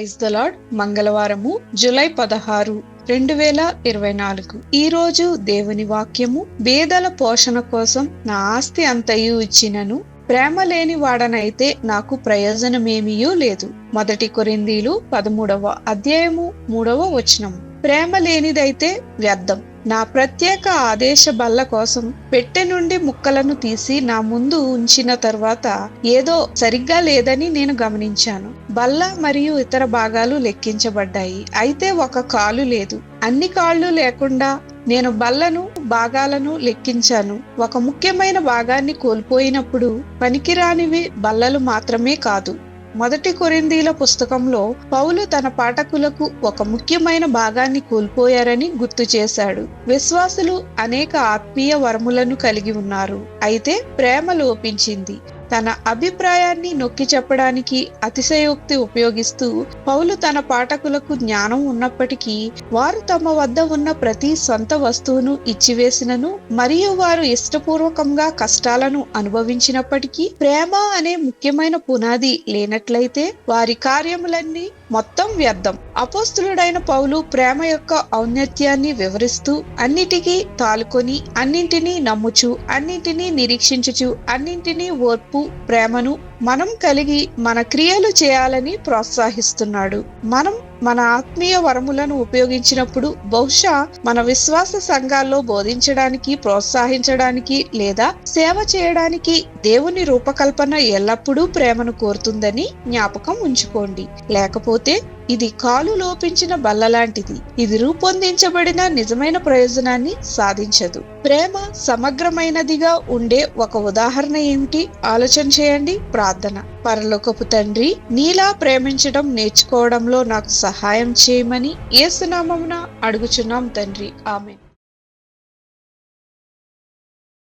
Praise the Lord మంగళవారము July పదహారు రెండు వేల ఇరవై నాలుగు. ఈ రోజు దేవుని వాక్యము బేదల పోషణ కోసం నా ఆస్తి అంతయు ఇచ్చినను. ప్రేమ లేని వాడనైతే నాకు ప్రయోజనమేమీయూ లేదు. మొదటి కొరిందీలు పదమూడవ అధ్యాయము మూడవ వచనం ప్రేమ లేనిదైతే వ్యర్థం. నా ప్రత్యేక ఆదేశ బల్ల కోసం పెట్టె నుండి ముక్కలను తీసి నా ముందు ఉంచిన తర్వాత ఏదో సరిగ్గా లేదని నేను గమనించాను. బల్ల మరియు ఇతర భాగాలు లెక్కించబడ్డాయి. అయితే ఒక కాలు లేదు. అన్ని కాళ్ళు లేకుండా నేను బల్లను భాగాలను లెక్కించాను. ఒక ముఖ్యమైన భాగాన్ని కోల్పోయినప్పుడు పనికిరానివి బల్లలు మాత్రమే కాదు. మొదటి కొరిందీల పుస్తకంలో పౌలు తన పాఠకులకు ఒక ముఖ్యమైన భాగాన్ని కోల్పోయారని గుర్తు చేశాడు. విశ్వాసులు అనేక ఆత్మీయ వరములను కలిగి ఉన్నారు. అయితే ప్రేమ లోపించింది. తన అభిప్రాయాన్ని నొక్కి చెప్పడానికి అతిశయోక్తి ఉపయోగిస్తూ పౌలు తన పాఠకులకు జ్ఞానం ఉన్నప్పటికీ వారు తమ వద్ద ఉన్న ప్రతి సొంత వస్తువును ఇచ్చివేసినను మరియు వారు ఇష్టపూర్వకంగా కష్టాలను అనుభవించినప్పటికీ ప్రేమ అనే ముఖ్యమైన పునాది లేనట్లయితే వారి కార్యములన్నీ మొత్తం వ్యర్థం. అపోస్తులుడైన పౌలు ప్రేమ యొక్క ఔన్నత్యాన్ని వివరిస్తూ అన్నిటికీ తాలుకొని అన్నింటినీ నమ్ముచు అన్నింటినీ నిరీక్షించుచు అన్నింటినీ ఓర్పు ప్రేమను మనం కలిగి మన క్రియలు చేయాలని ప్రోత్సహిస్తున్నాడు. మనం మన ఆత్మీయ వరములను ఉపయోగించినప్పుడు బహుశా మన విశ్వాస సంఘాల్లో బోధించడానికి ప్రోత్సహించడానికి లేదా సేవ చేయడానికి దేవుని రూపకల్పన ఎల్లప్పుడూ ప్రేమను కోరుతుందని జ్ఞాపకం ఉంచుకోండి. లేకపోతే ఇది కాలు లోపించిన బల్ల లాంటిది. ఇది రూపొందించబడిన నిజమైన ప్రయోజనాన్ని సాధించదు. ప్రేమ సమగ్రమైనదిగా ఉండే ఒక ఉదాహరణ ఏమిటి? ఆలోచన చేయండి ప్రార్థన. పరలోకపు తండ్రి నీలా ప్రేమించడం నేర్చుకోవడంలో నాకు సహాయం చేయమని ఏసునామమున అడుగుచున్నాం తండ్రి. ఆమె